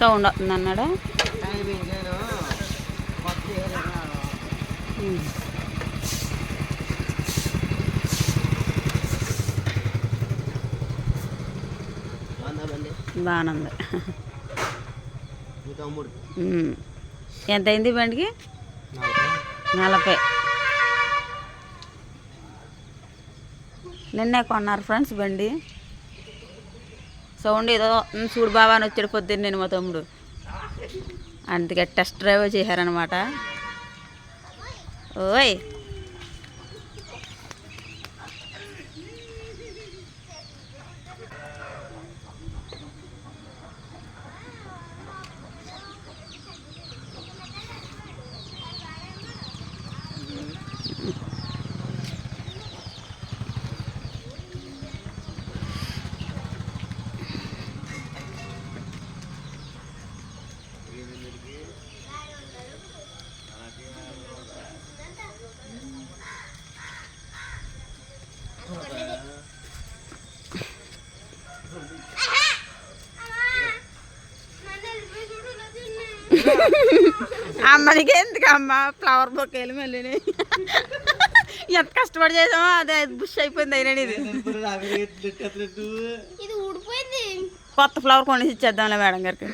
Sound అవుతుంది అన్నాడు? బాగానుంది ఎంత అయింది బండికి? నలభై. నిన్నే కొన్నారు ఫ్రెండ్స్ బండి. సౌండ్ ఏదో చూడు బాబా అని వచ్చాడు పొద్దున్న నేను మా తమ్ముడు. అందుకే టెస్ట్ డ్రైవ్ చేశారనమాట ఓయ్ అమ్మనికి ఎందుకు అమ్మ? ఫ్లవర్ బొకేలు మళ్ళీ ఎంత కష్టపడి చేసామో అదే బుష్ అయిపోయింది అయినా ఇది ఇది ఊడిపోయింది. కొత్త ఫ్లవర్ కొనేసి ఇచ్చేద్దాంలే మేడం గారికి.